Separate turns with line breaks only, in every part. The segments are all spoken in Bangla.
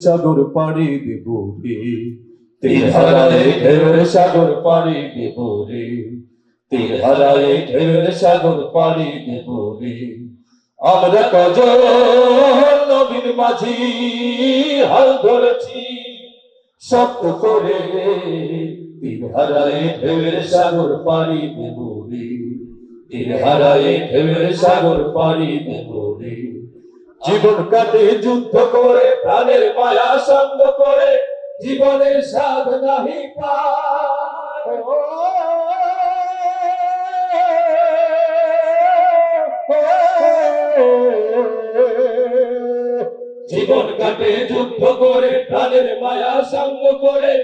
সাগর পাড়ি দেব রে তীর হারায়ে ঢেউয়ের সাগর পাড়ি দেব রে তীর হারায়ে ঢেউয়ের সাগর পাড়ি দেব রে আমরা কজন নবীন মাঝি হাল ধরেছি শক্ত করে তীর হারায়ে ঢেউয়ের সাগর পাড়ি দেব রে তীর হারায়ে ঢেউয়ের সাগর পাড়ি দেব রে জীবন কাটে, যুদ্ধ করে, প্রাণের মায়া সঙ্গ করে, জীবনের স্বাদ নাহি জীবন কাটে, যুদ্ধ করে, প্রাণের মায়া সঙ্গ করে,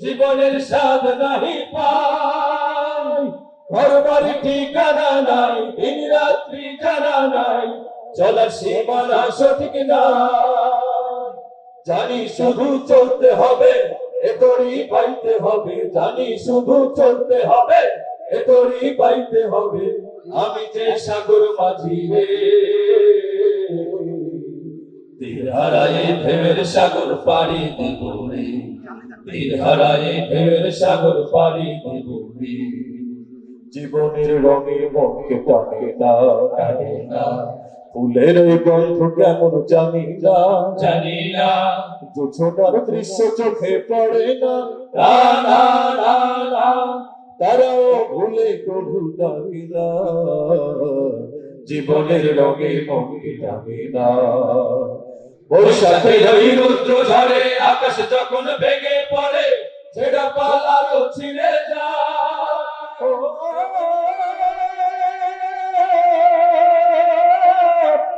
জীবনের স্বাদ নাহি পায়। ঘর বাড়ি ঠিকানা নাই দিন রাত্রি জানা নাই চলার সীমানা সঠিক না। জানি শুধু চলতে হবে এতরি পাইতে হবে। জানি শুধু চলতে হবে এতরি পাইতে হবে। আমি যে সাগর মাঝি রে। তীর হারায়ে ঢেউয়ের সাগর পাড়ি দেব রে। তীর হারায়ে ঢেউয়ের সাগর পাড়ি দেব রে। জীবনের রঙে মনকে টানে না টানে না। ফুলের গন্ধ কেমন জানি না।
জানি না।
জোছনার দৃশ্য চোখে পড়ে না। না না না না। তারাও ভুলে কবু ডাকে না। জীবনের রঙে মনকে টানে না। বৈশাখে
রুদ্র ঝড়ে আকাশ যখন ভেঙে পড়ে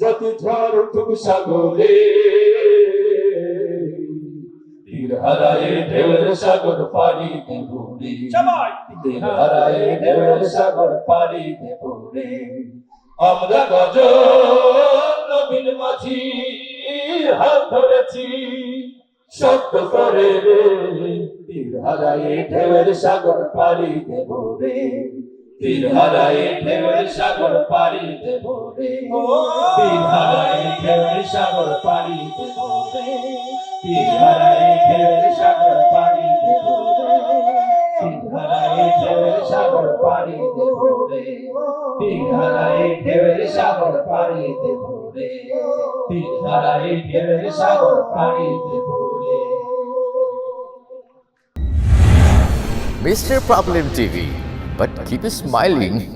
যত ঝড় উঠুক সাগরে। তীর হারায়ে ঢেউয়ের সাগর পাড়ি দেব রে
সবাই।
তীর হারায়ে ঢেউয়ের সাগর পাড়ি দেব রে আমরা গজ নবীন মাঝি হাত ধরেছি শক্ত করে রে। তীর হারায়ে ঢেউয়ের সাগর দেব রে তীর হারায়ে ঢেউয়ের সাগর পাড়ি দেব রে তীর হারায়ে ঢেউয়ের সাগর পাড়ি দেব রে তীর হারায়ে ঢেউয়ের সাগর পাড়ি দেব রে তীর হারায়ে ঢেউয়ের সাগর পাড়ি দেব রে তীর হারায়ে ঢেউয়ের সাগর পাড়ি দেব রে তীর হারায়ে ঢেউয়ের সাগর পাড়ি দেব রে
Mr. Problem TV. But keep smiling.